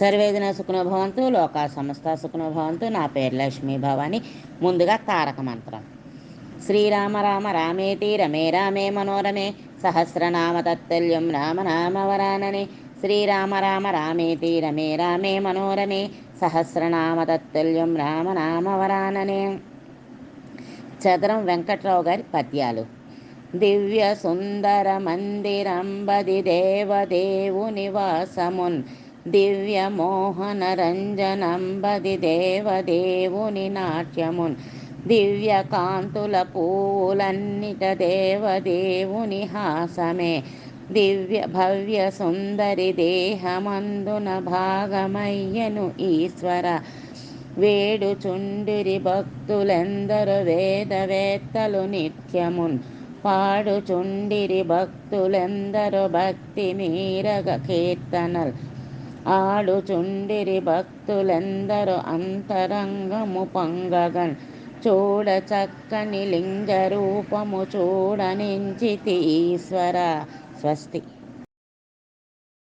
సర్వేదిన సుఖనో భవంతు లోకా సమస్త సుఖనో భవంతు నా పేరు లక్ష్మీ భవాని. ముందుగా తారక మంత్రం. శ్రీరామ రామ రామేతి రమే రామే మనోరమే. సహస్రనామ తత్తల్యం రామనామవరాననే శ్రీరామ రామ రామేతి రమే రామే మనోరమే. సహస్రనామ తత్తల్యం రామనామవరాననే చదరం వెంకట్రావు గారి పద్యాలు. దివ్య సుందర మందిరంబది దేవదేవు నివాసమున్ దివ్య రంజనంబది దేవదేవుని నాట్యమున్ దివ్య కాంతుల పూలన్నిట దేవదేవుని హాసమే దివ్య భవ్య సుందరి దేహమందున భాగమయ్యను ఈశ్వర వేడుచుండిరి భక్తులెందరు వేదవేత్తలు నిత్యమున్ పాడుచుండిరి భక్తులెందరు భక్తి మీరగ కీర్తనల్ ఆడుచుండిరి భక్తులందరూ అంతరంగము పొంగగన్. చూడ చక్కని లింగ రూపము చూడనించితి ఈశ్వర. స్వస్తి.